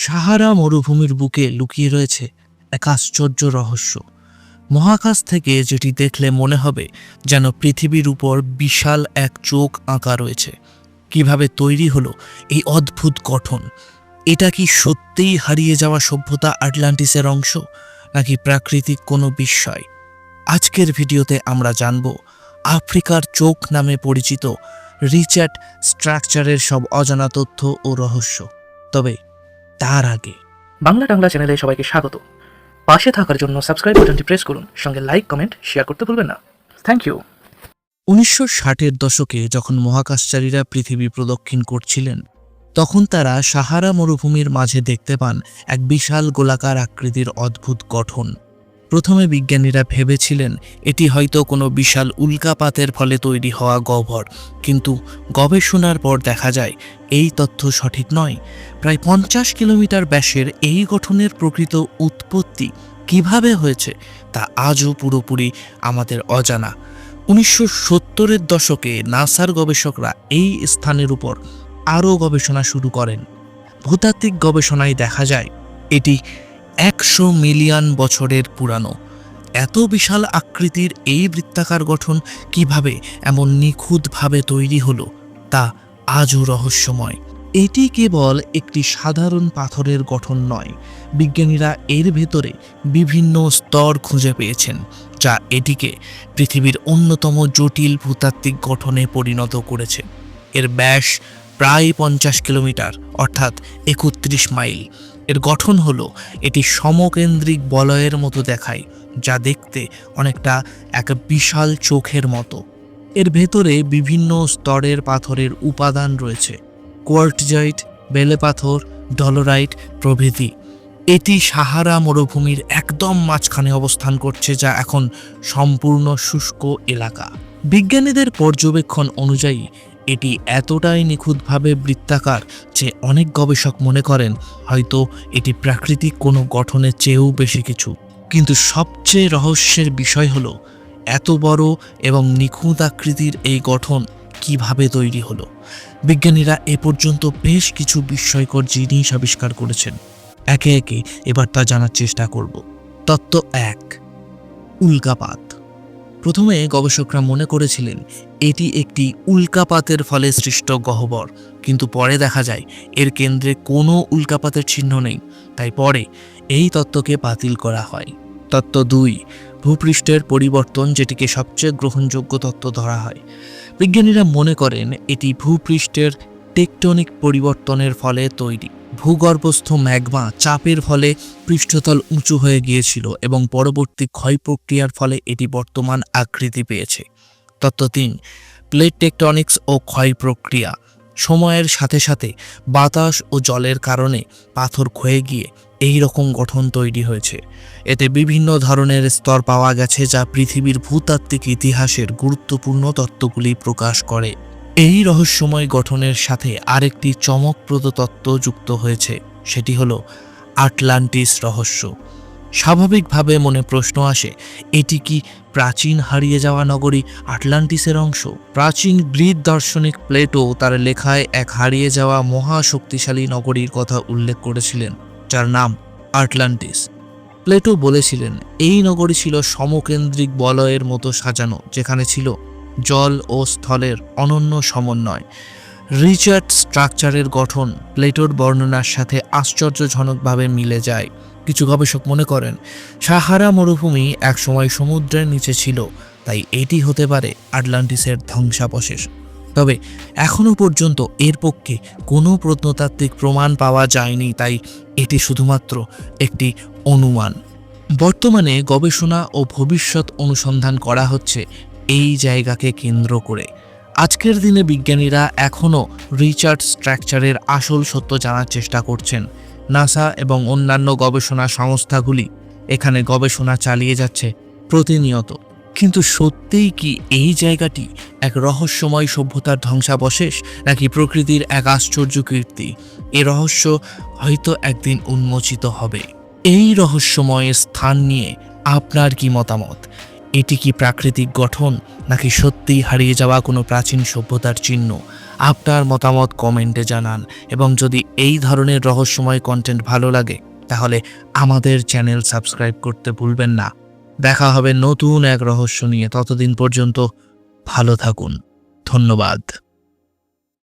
সাহারা মরুভূমির বুকে লুকিয়ে রয়েছে এক আশ্চর্য রহস্য। মহাকাশ থেকে যেটি দেখলে মনে হবে যেন পৃথিবীর উপর বিশাল এক চোখ আঁকা রয়েছে। কীভাবে তৈরি হলো এই অদ্ভুত গঠন? এটা কি সত্যিই হারিয়ে যাওয়া সভ্যতা আটলান্টিসের অংশ, নাকি প্রাকৃতিক কোনো বিস্ময়? আজকের ভিডিওতে আমরা জানব আফ্রিকার চোখ নামে পরিচিত রিচার্ড স্ট্রাকচারের সব অজানা তথ্য ও রহস্য। তবে তার আগে। বাংলা টাংলা চ্যানেলে সবাইকে স্বাগত। পাশে থাকার জন্য সাবস্ক্রাইব বাটনটি প্রেস করুন সঙ্গে লাইক কমেন্ট শেয়ার করতে ভুলবেন না। থ্যাংক ইউ উনিশশো ষাটের দশকে যখন মহাকাশচারীরা পৃথিবী প্রদক্ষিণ করছিলেন তখন তারা সাহারা মরুভূমির মাঝে দেখতে পান এক বিশাল গোলাকার আকৃতির অদ্ভুত গঠন। প্রথমে বিজ্ঞানীরা ভেবেছিলেন এটি হয়তো কোনো বিশাল উল্কাপাতের ফলে তৈরি হওয়া গহ্বর। কিন্তু গবেষণার পর দেখা যায়, এই তথ্য সঠিক নয়। প্রায় পঞ্চাশ কিলোমিটার ব্যাসের এই গঠনের প্রকৃত উৎপত্তি কীভাবে হয়েছে, তা আজও পুরোপুরি আমাদের অজানা। উনিশশো সত্তরের দশকে নাসার গবেষকরা এই স্থানের উপর আরও গবেষণা শুরু করেন। ভূতাত্ত্বিক গবেষণায় দেখা যায়, এটি একশো মিলিয়ন বছরের পুরানো। এত বিশাল আকৃতির এই বৃত্তাকার গঠন কীভাবে এমন নিখুঁতভাবে তৈরি হলো, তা আজও রহস্যময়। এটি কেবল একটি সাধারণ পাথরের গঠন নয়, বিজ্ঞানীরা এর ভেতরে বিভিন্ন স্তর খুঁজে পেয়েছেন, যা এটিকে পৃথিবীর অন্যতম জটিল ভূতাত্ত্বিক গঠনে পরিণত করেছে। এর ব্যাস প্রায় পঞ্চাশ কিলোমিটার, অর্থাৎ একত্রিশ মাইল। এর গঠন হলো এটি সমকেন্দ্রিক বলয়ের মতো দেখায়, যা দেখতে অনেকটা এক বিশাল চোখের মতো। এর ভেতরে বিভিন্ন স্তরের পাথরের উপাদান রয়েছে, কোয়ার্টজাইট, বেলে পাথর, ডলোরাইট প্রভৃতি। এটি সাহারা মরুভূমির একদম মাঝখানে অবস্থান করছে, যা এখন সম্পূর্ণ শুষ্ক এলাকা। বিজ্ঞানীদের পর্যবেক্ষণ অনুযায়ী এটি এতটাই নিখুঁতভাবে বৃত্তাকার যে অনেক গবেষক মনে করেন হয়তো এটি প্রাকৃতিক কোনো গঠনের চেয়েও বেশি কিছু। কিন্তু সবচেয়ে রহস্যের বিষয় হলো এত বড় এবং নিখুঁত আকৃতির এই গঠন কীভাবে তৈরি হলো। বিজ্ঞানীরা এ পর্যন্ত বেশ কিছু বিস্ময়কর জিনিস আবিষ্কার করেছেন। একে একে এবার তা জানার চেষ্টা করব। তত্ত্ব এক, উল্কাপাত। প্রথমে গবেষকরা মনে করেছিলেন এটি একটি উল্কাপাতের ফলে সৃষ্ট গহ্বর, কিন্তু পরে দেখা যায় এর কেন্দ্রে কোনো উল্কাপাতের চিহ্ন নেই, তাই পরে এই তত্ত্বকে বাতিল করা হয়। তত্ত্ব দুই, ভূপৃষ্ঠের পরিবর্তন, যেটিকে সবচেয়ে গ্রহণযোগ্য তত্ত্ব ধরা হয়। বিজ্ঞানীরা মনে করেন এটি ভূপৃষ্ঠের টেকটনিক পরিবর্তনের ফলে তৈরি। ভূগর্ভস্থ ম্যাগমা চাপের ফলে পৃষ্ঠতল উঁচু হয়ে গিয়েছিল এবং পরবর্তী ক্ষয় প্রক্রিয়ার ফলে এটি বর্তমান আকৃতি পেয়েছে। তত্ত্ব তিন, প্লেট টেকটনিক্স ও ক্ষয় প্রক্রিয়া। সময়ের সাথে সাথে বাতাস ও জলের কারণে পাথর ক্ষয়ে গিয়ে এই রকম গঠন তৈরি হয়েছে। এতে বিভিন্ন ধরনের স্তর পাওয়া গেছে যা পৃথিবীর ভূতাত্ত্বিক ইতিহাসের গুরুত্বপূর্ণ তত্ত্বগুলি প্রকাশ করে। এই রহস্যময় গঠনের সাথে আরেকটি চমকপ্রদ তত্ত্ব যুক্ত হয়েছে, সেটি হলো আটলান্টিস রহস্য। স্বাভাবিকভাবে মনে প্রশ্ন আসে, এটি কি প্রাচীন হারিয়ে যাওয়া নগরী আটলান্টিসের অংশ? প্রাচীন গ্রিক দার্শনিক প্লেটো তার লেখায় এক হারিয়ে যাওয়া মহাশক্তিশালী নগরীর কথা উল্লেখ করেছিলেন, যার নাম আটলান্টিস। প্লেটো বলেছিলেন, এই নগরী ছিল সমকেন্দ্রিক বলয়ের মতো সাজানো, যেখানে ছিল জল ও স্থলের অনন্য সমন্বয়। রিচার্ড স্ট্রাকচারের গঠন প্লেটোর বর্ণনার সাথে আশ্চর্যজনকভাবে মিলে যায়। কিছু গবেষক মনে করেন, সাহারা মরুভূমি একসময় সমুদ্রের নিচে ছিল, তাই এটি হতে পারে আটলান্টিসের ধ্বংসাবশেষ। তবে এখনও পর্যন্ত এর পক্ষে কোনো প্রত্নতাত্ত্বিক প্রমাণ পাওয়া যায়নি, তাই এটি শুধুমাত্র একটি অনুমান। বর্তমানে গবেষণা ও ভবিষ্যৎ অনুসন্ধান করা হচ্ছে এই জায়গাকে কেন্দ্র করে। আজকের দিনে বিজ্ঞানীরা এখনও রিচার্ড স্ট্রাকচারের আসল সত্য জানার চেষ্টা করছেন। নাসা এবং অন্যান্য গবেষণা সংস্থাগুলি এখানে গবেষণা চালিয়ে যাচ্ছে প্রতিনিয়ত। কিন্তু সত্যিই কি এই জায়গাটি এক রহস্যময় সভ্যতার ধ্বংসাবশেষ, নাকি প্রকৃতির এক আশ্চর্য কীর্তি? এ রহস্য হয়তো একদিন উন্মোচিত হবে। এই রহস্যময় স্থান নিয়ে আপনার কি মতামত? এটি কি প্রাকৃতিক গঠন, নাকি সত্যিই হারিয়ে যাওয়া কোনো প্রাচীন সভ্যতার চিহ্ন? আপনার মতামত কমেন্টে জানান, এবং যদি এই ধরনের রহস্যময় কন্টেন্ট ভালো লাগে, তাহলে আমাদের চ্যানেল সাবস্ক্রাইব করতে ভুলবেন না। দেখা হবে নতুন এক রহস্য নিয়ে। ততদিন পর্যন্ত ভালো থাকুন। ধন্যবাদ।